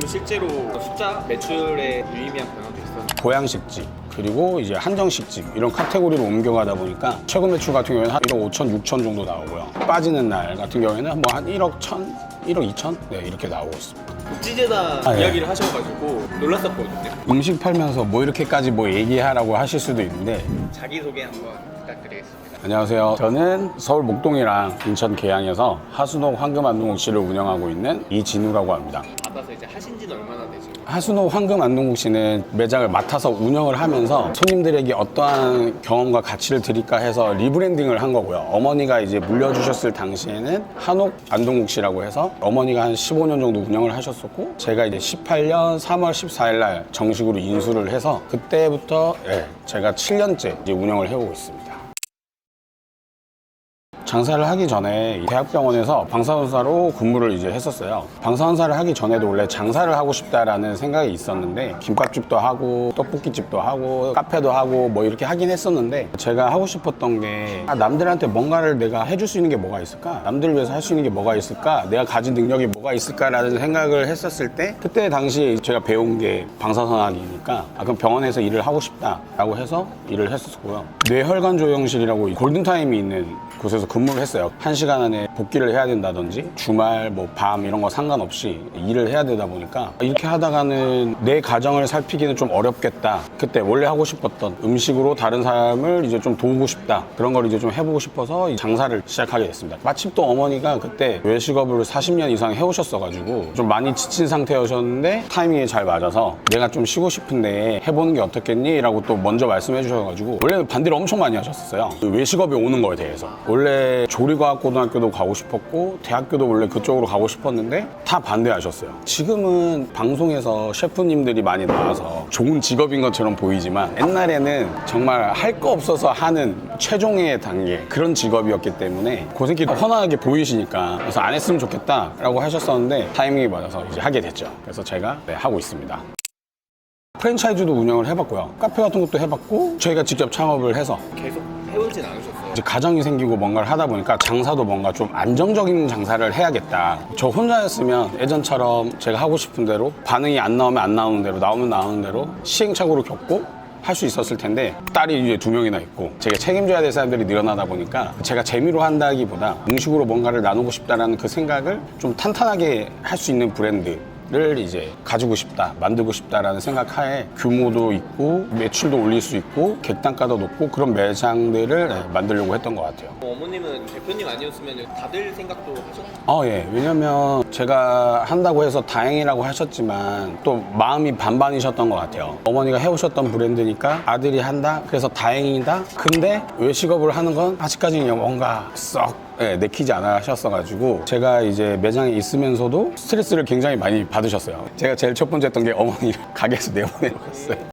그럼 실제로 숫자 매출에 유의미한 변화도 있어요? 보양식집 그리고 이제 한정식집 이런 카테고리로 옮겨가다 보니까 최근 매출 같은 경우에는 한 1억 5천, 6천 정도 나오고요. 빠지는 날 같은 경우에는 뭐 한 1억 1천, 1억 2천 네, 이렇게 나오고 있습니다. 찌제다 아, 예. 이야기를 하셔가지고 놀랐었거든요. 음식 팔면서 뭐 이렇게까지 뭐 얘기하라고 하실 수도 있는데 자기소개 한번 부탁드리겠습니다. 안녕하세요. 저는 서울 목동이랑 인천 계양에서 하수동 황금안동국시를 운영하고 있는 이진우라고 합니다. 받아서 이제 하신 지는 얼마나 되시고? 하수노 황금 안동국시는 매장을 맡아서 운영을 하면서 손님들에게 어떠한 경험과 가치를 드릴까 해서 리브랜딩을 한 거고요. 어머니가 이제 물려주셨을 당시에는 한옥 안동국시라고 해서 어머니가 한 15년 정도 운영을 하셨었고 제가 이제 18년 3월 14일 날 정식으로 인수를 해서 그때부터 예, 제가 7년째 이제 운영을 해오고 있습니다. 장사를 하기 전에 이 대학병원에서 방사선사로 근무를 이제 했었어요. 방사선사를 하기 전에도 원래 장사를 하고 싶다라는 생각이 있었는데 김밥집도 하고 떡볶이집도 하고 카페도 하고 뭐 이렇게 하긴 했었는데 제가 하고 싶었던 게 아, 남들한테 뭔가를 내가 해줄 수 있는 게 뭐가 있을까? 남들을 위해서 할 수 있는 게 뭐가 있을까? 내가 가진 능력이 뭐가 있을까라는 생각을 했었을 때 그때 당시 제가 배운 게 방사선학이니까 아, 그럼 병원에서 일을 하고 싶다라고 해서 일을 했었고요. 뇌혈관 조영실이라고 골든타임이 있는 곳에서 근무 를 했어요. 한 시간 안에 복귀를 해야 된다든지 주말 뭐 밤 이런 거 상관없이 일을 해야 되다 보니까 이렇게 하다가는 내 가정을 살피기는 좀 어렵겠다. 그때 원래 하고 싶었던 음식으로 다른 사람을 이제 좀 도우고 싶다. 그런 걸 이제 좀 해보고 싶어서 이 장사를 시작하게 됐습니다. 마침 또 어머니가 그때 외식업을 40년 이상 해오셨어가지고 좀 많이 지친 상태여셨는데 타이밍이 잘 맞아서 내가 좀 쉬고 싶은데 해보는 게 어떻겠니? 라고 또 먼저 말씀해 주셔가지고 원래는 반대를 엄청 많이 하셨었어요. 그 외식업에 오는 거에 대해서. 원래 조리과학고등학교도 가고 싶었고 대학교도 원래 그쪽으로 가고 싶었는데 다 반대하셨어요. 지금은 방송에서 셰프님들이 많이 나와서 좋은 직업인 것처럼 보이지만 옛날에는 정말 할 거 없어서 하는 최종의 단계 그런 직업이었기 때문에 고생길 훤하게 보이시니까 그래서 안 했으면 좋겠다라고 하셨었는데 타이밍이 맞아서 이제 하게 됐죠. 그래서 제가 네, 하고 있습니다. 프랜차이즈도 운영을 해봤고요. 카페 같은 것도 해봤고 저희가 직접 창업을 해서 계속 해오진 않으셨어요? 이제 가정이 생기고 뭔가를 하다 보니까 장사도 뭔가 좀 안정적인 장사를 해야겠다. 저 혼자였으면 예전처럼 제가 하고 싶은 대로 반응이 안 나오면 안 나오는 대로 나오면 나오는 대로 시행착오를 겪고 할 수 있었을 텐데 딸이 이제 두 명이나 있고 제가 책임져야 될 사람들이 늘어나다 보니까 제가 재미로 한다기보다 음식으로 뭔가를 나누고 싶다라는 그 생각을 좀 탄탄하게 할 수 있는 브랜드 를 이제 가지고 싶다, 만들고 싶다라는 생각 하에 규모도 있고 매출도 올릴 수 있고 객단가도 높고 그런 매장들을 네, 만들려고 했던 것 같아요. 어머님은 대표님 아니었으면 다들 생각도 하셨나요? 어, 예. 왜냐면 제가 한다고 해서 다행이라고 하셨지만 또 마음이 반반이셨던 것 같아요. 어머니가 해오셨던 브랜드니까 아들이 한다? 그래서 다행이다? 근데 외식업을 하는 건 아직까지는 뭔가 썩 예, 내키지 않아 하셨어가지고 제가 이제 매장에 있으면서도 스트레스를 굉장히 많이 받으셨어요. 제가 제일 첫 번째 했던 게 어머니를 가게에서 내보내셨어요.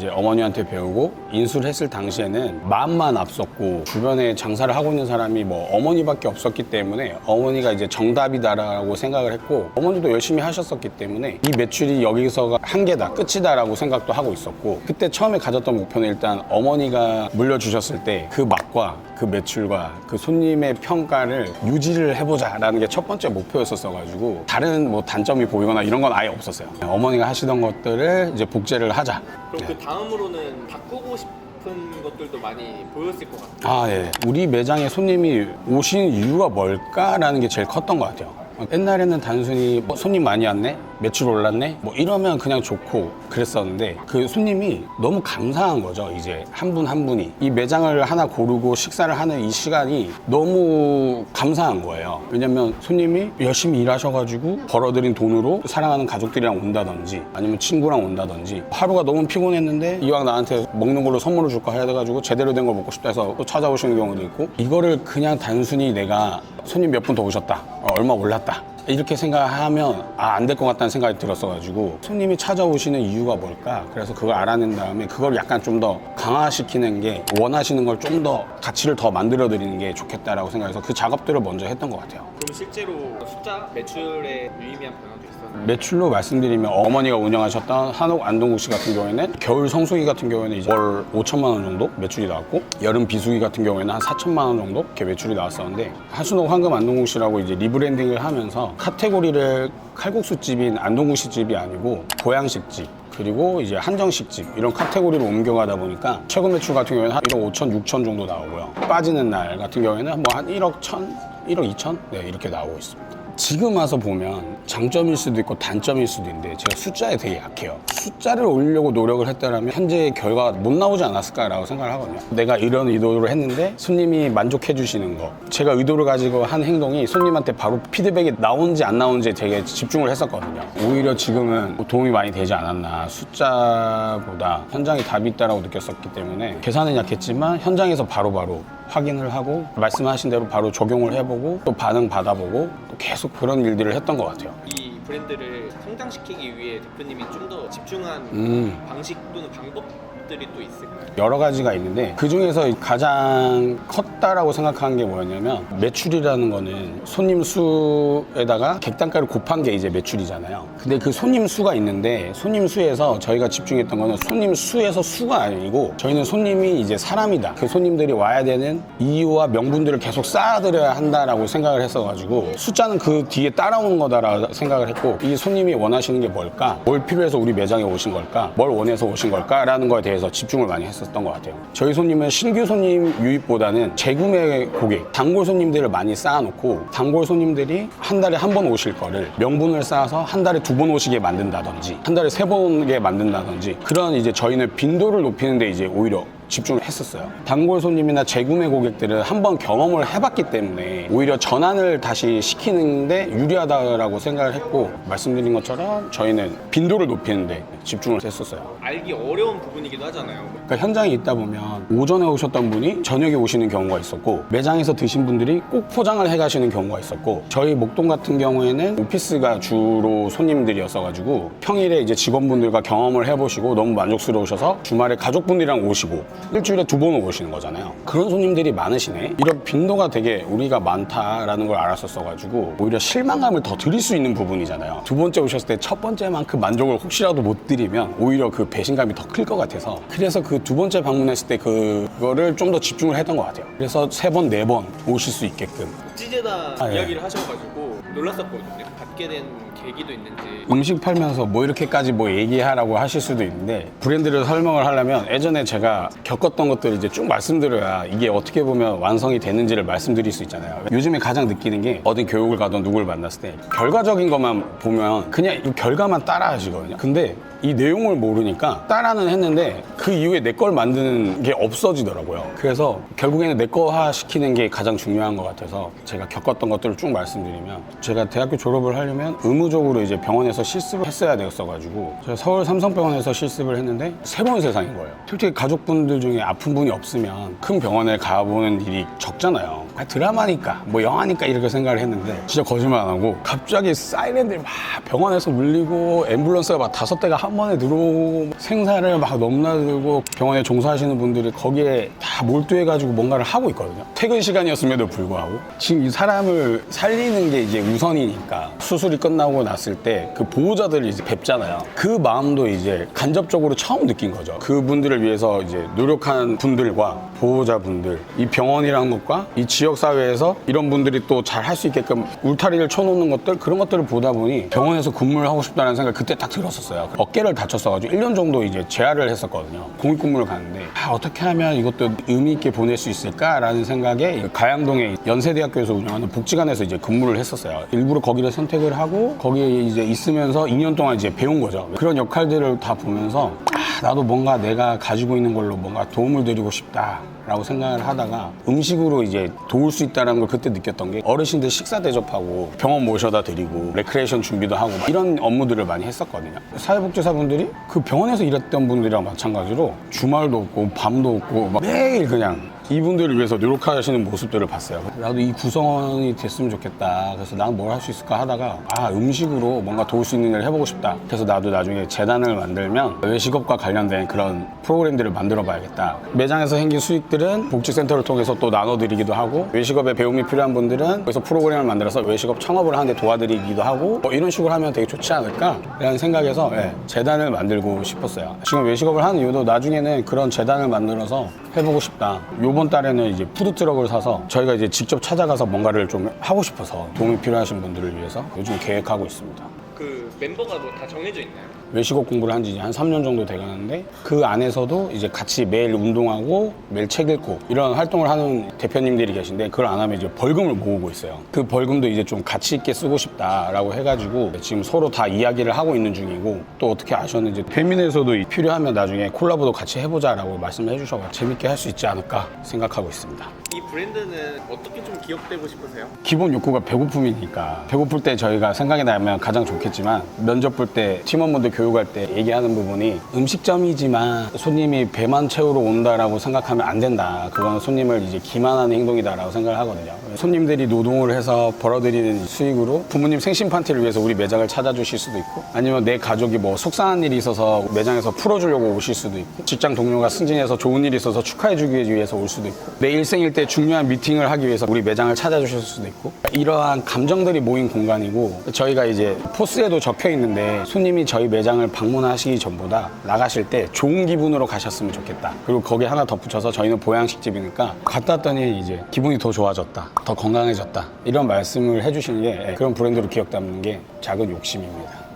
이제 어머니한테 배우고 인수를 했을 당시에는 마음만 앞섰고 주변에 장사를 하고 있는 사람이 뭐 어머니밖에 없었기 때문에 어머니가 이제 정답이다라고 생각을 했고 어머니도 열심히 하셨었기 때문에 이 매출이 여기서가 한계다 끝이다라고 생각도 하고 있었고 그때 처음에 가졌던 목표는 일단 어머니가 물려주셨을 때 그 맛과 그 매출과 그 손님의 평가를 유지를 해보자라는 게 첫 번째 목표였었어가지고 다른 뭐 단점이 보이거나 이런 건 아예 없었어요 어머니가 하시던 것들을 이제 복제를 하자 그럼 그 다음으로는 바꾸고 싶은 것들도 많이 보였을 것 같아요. 아, 예. 우리 매장에 손님이 오시는 이유가 뭘까라는 게 제일 컸던 것 같아요. 옛날에는 단순히 뭐 손님 많이 왔네? 매출 올랐네? 뭐 이러면 그냥 좋고 그랬었는데 그 손님이 너무 감사한 거죠. 이제 한분한 분이. 이 매장을 하나 고르고 식사를 하는 이 시간이 너무 감사한 거예요. 왜냐면 손님이 열심히 일하셔가지고 벌어들인 돈으로 사랑하는 가족들이랑 온다든지 아니면 친구랑 온다든지 하루가 너무 피곤했는데 이왕 나한테 먹는 걸로 선물을 줄까 해야 돼가지고 제대로 된걸 먹고 싶다 해서 또 찾아오시는 경우도 있고 이거를 그냥 단순히 내가 손님 몇 분 더 오셨다 어, 얼마 올랐다 이렇게 생각하면 아 안 될 것 같다는 생각이 들었어가지고 손님이 찾아오시는 이유가 뭘까? 그래서 그걸 알아낸 다음에 그걸 약간 좀 더 강화시키는 게 원하시는 걸 좀 더 가치를 더 만들어 드리는 게 좋겠다라고 생각해서 그 작업들을 먼저 했던 것 같아요. 그럼 실제로 숫자? 매출에 유의미한 변화도 있어요? 매출로 말씀드리면 어머니가 운영하셨던 한옥 안동국시 같은 경우에는 겨울 성수기 같은 경우에는 이제 월 5천만 원 정도 매출이 나왔고 여름 비수기 같은 경우에는 한 4천만 원 정도 이렇게 매출이 나왔었는데 한순옥 황금 안동국시라고 이제 리브랜딩을 하면서 카테고리를 칼국수집인 안동국시집이 아니고 보양식집 그리고 이제 한정식집 이런 카테고리로 옮겨가다 보니까 최근 매출 같은 경우에는 한 1억 5천, 6천 정도 나오고요. 빠지는 날 같은 경우에는 뭐 한 1억 1천, 1억 2천 네, 이렇게 나오고 있습니다. 지금 와서 보면 장점일 수도 있고 단점일 수도 있는데 제가 숫자에 되게 약해요. 숫자를 올리려고 노력을 했다면 현재 결과가 못 나오지 않았을까라고 생각을 하거든요. 내가 이런 의도로 했는데 손님이 만족해 주시는 거. 제가 의도를 가지고 한 행동이 손님한테 바로 피드백이 나온지 안 나온지 되게 집중을 했었거든요. 오히려 지금은 도움이 많이 되지 않았나. 숫자보다 현장에 답이 있다라고 느꼈었기 때문에 계산은 약했지만 현장에서 바로 바로 확인을 하고 말씀하신 대로 바로 적용을 해보고 또 반응 받아보고 또 계속 그런 일들을 했던 것 같아요. 이 브랜드를 성장시키기 위해 대표님이 좀 더 집중한 음. 방식 또는 방법 들이 또 있을까요? 여러 가지가 있는데 그 중에서 가장 컸다라고 생각하는 게 뭐였냐면 매출이라는 거는 손님 수에다가 객단가를 곱한 게 이제 매출이잖아요. 근데 그 손님 수가 있는데 손님 수에서 저희가 집중했던 거는 손님 수에서 수가 아니고 저희는 손님이 이제 사람이다. 그 손님들이 와야 되는 이유와 명분들을 계속 쌓아드려야 한다라고 생각을 했어가지고 숫자는 그 뒤에 따라오는 거다라고 생각을 했고 이 손님이 원하시는 게 뭘까? 뭘 필요해서 우리 매장에 오신 걸까? 뭘 원해서 오신 걸까?라는 거에 대해서 집중을 많이 했었던 것 같아요. 저희 손님은 신규 손님 유입보다는 재구매 고객, 단골 손님들을 많이 쌓아놓고 단골 손님들이 한 달에 한 번 오실 거를 명분을 쌓아서 한 달에 두 번 오시게 만든다든지 한 달에 세 번 오게 만든다든지 그런 이제 저희는 빈도를 높이는데 이제 오히려 집중을 했었어요. 단골 손님이나 재구매 고객들은 한번 경험을 해봤기 때문에 오히려 전환을 다시 시키는데 유리하다라고 생각을 했고 말씀드린 것처럼 저희는 빈도를 높이는데 집중을 했었어요. 알기 어려운 부분이기도 하잖아요. 그러니까 현장에 있다 보면 오전에 오셨던 분이 저녁에 오시는 경우가 있었고 매장에서 드신 분들이 꼭 포장을 해 가시는 경우가 있었고 저희 목동 같은 경우에는 오피스가 주로 손님들이었어가지고 평일에 이제 직원분들과 경험을 해보시고 너무 만족스러우셔서 주말에 가족분들이랑 오시고 일주일에 두 번 오시는 거잖아요. 그런 손님들이 많으시네. 이런 빈도가 되게 우리가 많다라는 걸 알았었어가지고 오히려 실망감을 더 드릴 수 있는 부분이잖아요. 두 번째 오셨을 때 첫 번째만큼 만족을 혹시라도 못 드리면 오히려 그 배신감이 더 클 것 같아서 그래서 그 두 번째 방문했을 때 그거를 좀 더 집중을 했던 것 같아요. 그래서 세 번, 네 번 오실 수 있게끔 복지재단 아, 예. 이야기를 하셔가지고 놀랐었거든요. 받게 된 계기도 있는지. 음식 팔면서 뭐 이렇게까지 뭐 얘기하라고 하실 수도 있는데 브랜드를 설명을 하려면 예전에 제가 겪었던 것들을 이제 쭉 말씀드려야 이게 어떻게 보면 완성이 되는지를 말씀드릴 수 있잖아요. 요즘에 가장 느끼는 게 어디 교육을 가든 누구를 만났을 때 결과적인 것만 보면 그냥 이 결과만 따라 하시거든요. 근데 이 내용을 모르니까 따라는 했는데 그 이후에 내 걸 만드는 게 없어지더라고요. 그래서 결국에는 내 거화 시키는 게 가장 중요한 것 같아서 제가 겪었던 것들을 쭉 말씀드리면 제가 대학교 졸업을 하려면 의무적으로 이제 병원에서 실습을 했어야 되었어가지고 제가 서울 삼성병원에서 실습을 했는데 세번 세상인 거예요. 솔직히 가족분들 중에 아픈 분이 없으면 큰 병원에 가보는 일이 적잖아요. 아, 드라마니까 뭐 영화니까 이렇게 생각을 했는데 진짜 거짓말 안 하고 갑자기 사이렌들이 막 병원에서 울리고 앰뷸런스가 막 다섯 대가 한 번에 들어오고 생사를 막 넘나들고 병원에 종사하시는 분들이 거기에 다 몰두해가지고 뭔가를 하고 있거든요. 퇴근 시간이었음에도 불구하고 지금 이 사람을 살리는 게 이제 우선이니까 수술이 끝나고 났을 때 그 보호자들이 이제 뵙잖아요. 그 마음도 이제 간접적으로 처음 느낀 거죠. 그분들을 위해서 이제 노력한 분들과 보호자분들, 이 병원이라는 것과 이 지역 사회에서 이런 분들이 또 잘 할 수 있게끔 울타리를 쳐놓는 것들 그런 것들을 보다 보니 병원에서 근무를 하고 싶다는 생각 이 그때 딱 들었었어요. 어깨를 다쳤어가지고 1년 정도 이제 재활을 했었거든요. 공익근무를 가는데 아, 어떻게 하면 이것도 의미 있게 보낼 수 있을까라는 생각에 그 가양동에 연세대학교에서 운영하는 복지관에서 이제 근무를 했었어요. 일부러 거기를 선택을 하고 거기에 이제 있으면서 2년 동안 이제 배운 거죠. 그런 역할들을 다 보면서 아, 나도 뭔가 내가 가지고 있는 걸로 뭔가 도움을 드리고 싶다. 라고 생각을 하다가 음식으로 이제 도울 수 있다는 걸 그때 느꼈던 게 어르신들 식사 대접하고 병원 모셔다 드리고 레크레이션 준비도 하고 막 이런 업무들을 많이 했었거든요. 사회복지사분들이 그 병원에서 일했던 분들이랑 마찬가지로 주말도 없고 밤도 없고 막 매일 그냥 이분들을 위해서 노력하시는 모습들을 봤어요. 나도 이 구성원이 됐으면 좋겠다. 그래서 난 뭘 할 수 있을까 하다가 아 음식으로 뭔가 도울 수 있는 일을 해보고 싶다. 그래서 나도 나중에 재단을 만들면 외식업과 관련된 그런 프로그램들을 만들어 봐야겠다. 매장에서 생긴 수익들은 복지센터를 통해서 또 나눠드리기도 하고 외식업에 배움이 필요한 분들은 거기서 프로그램을 만들어서 외식업 창업을 하는데 도와드리기도 하고 뭐 이런 식으로 하면 되게 좋지 않을까라는 생각에서 예, 재단을 만들고 싶었어요. 지금 외식업을 하는 이유도 나중에는 그런 재단을 만들어서 해보고 싶다. 요번 달에는 이제 푸드트럭을 사서 저희가 이제 직접 찾아가서 뭔가를 좀 하고 싶어서 도움이 필요하신 분들을 위해서 요즘 계획하고 있습니다. 그 멤버가 뭐 다 정해져 있나요? 외식업 공부를 한 지 한 3년 정도 돼가는데 그 안에서도 이제 같이 매일 운동하고 매일 책 읽고 이런 활동을 하는 대표님들이 계신데 그걸 안 하면 이제 벌금을 모으고 있어요. 그 벌금도 이제 좀 가치 있게 쓰고 싶다라고 해가지고 지금 서로 다 이야기를 하고 있는 중이고 또 어떻게 아셨는지 페미네에서도 필요하면 나중에 콜라보도 같이 해보자라고 말씀을 해주셔서 재밌게 할 수 있지 않을까 생각하고 있습니다. 이 브랜드는 어떻게 좀 기억되고 싶으세요? 기본 욕구가 배고픔이니까. 배고플 때 저희가 생각이 나면 가장 좋겠지만 면접 볼 때 팀원분들 교육할 때 얘기하는 부분이 음식점이지만 손님이 배만 채우러 온다라고 생각하면 안 된다. 그거는 손님을 이제 기만하는 행동이다라고 생각을 하거든요. 손님들이 노동을 해서 벌어들이는 수익으로 부모님 생신 파티를 위해서 우리 매장을 찾아주실 수도 있고 아니면 내 가족이 뭐 속상한 일이 있어서 매장에서 풀어주려고 오실 수도 있고 직장 동료가 승진해서 좋은 일이 있어서 축하해주기 위해서 올 수도 있고 내 일생일 때 중요한 미팅을 하기 위해서 우리 매장을 찾아주실 수도 있고 이러한 감정들이 모인 공간이고 저희가 이제 포스에도 적혀 있는데 손님이 저희 매장을 방문하시기 전보다 나가실 때 좋은 기분으로 가셨으면 좋겠다 그리고 거기에 하나 덧붙여서 저희는 보양식집이니까 갔다 왔더니 이제 기분이 더 좋아졌다 더 건강해졌다 이런 말씀을 해주시는 게 예, 그런 브랜드로 기억 담는 게 작은 욕심입니다 네.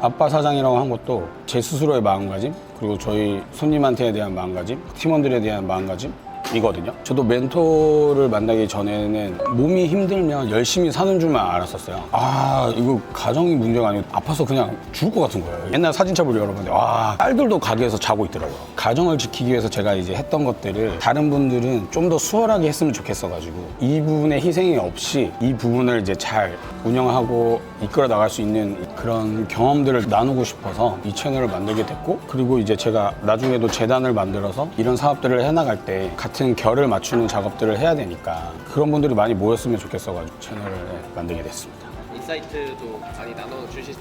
아빠 사장이라고 한 것도 제 스스로의 마음가짐 그리고 저희 손님한테 대한 마음가짐 팀원들에 대한 마음가짐 이거든요. 저도 멘토를 만나기 전에는 몸이 힘들면 열심히 사는 줄만 알았었어요. 아, 이거 가정이 문제가 아니고 아파서 그냥 죽을 것 같은 거예요. 옛날 사진첩을 열어보는데, 와, 딸들도 가게에서 자고 있더라고요. 가정을 지키기 위해서 제가 이제 했던 것들을 다른 분들은 좀 더 수월하게 했으면 좋겠어가지고 이 부분에 희생이 없이 이 부분을 이제 잘 운영하고 이끌어 나갈 수 있는 그런 경험들을 나누고 싶어서 이 채널을 만들게 됐고 그리고 이제 제가 나중에도 재단을 만들어서 이런 사업들을 해나갈 때 같은 결을 맞추는 작업들을 해야 되니까 그런 분들이 많이 모였으면 좋겠어가지고 채널을 만들게 됐습니다. 인사이트도 많이 나눠주실 수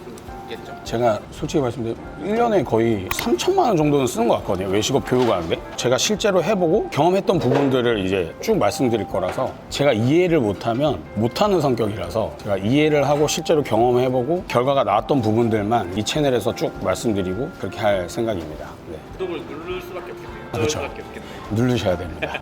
있겠죠? 제가 솔직히 말씀드리면 1년에 거의 3천만 원 정도는 쓰는 것 같거든요. 외식업 교육하는데. 제가 실제로 해보고 경험했던 부분들을 이제 쭉 말씀드릴 거라서 제가 이해를 못하면 못하는 성격이라서 제가 이해를 하고 실제로 경험해보고 결과가 나왔던 부분들만 이 채널에서 쭉 말씀드리고 그렇게 할 생각입니다. 네. 구독을 누를 수밖에 없겠네요. 그렇죠. 누를 수밖에 없겠네요. 누르셔야 됩니다.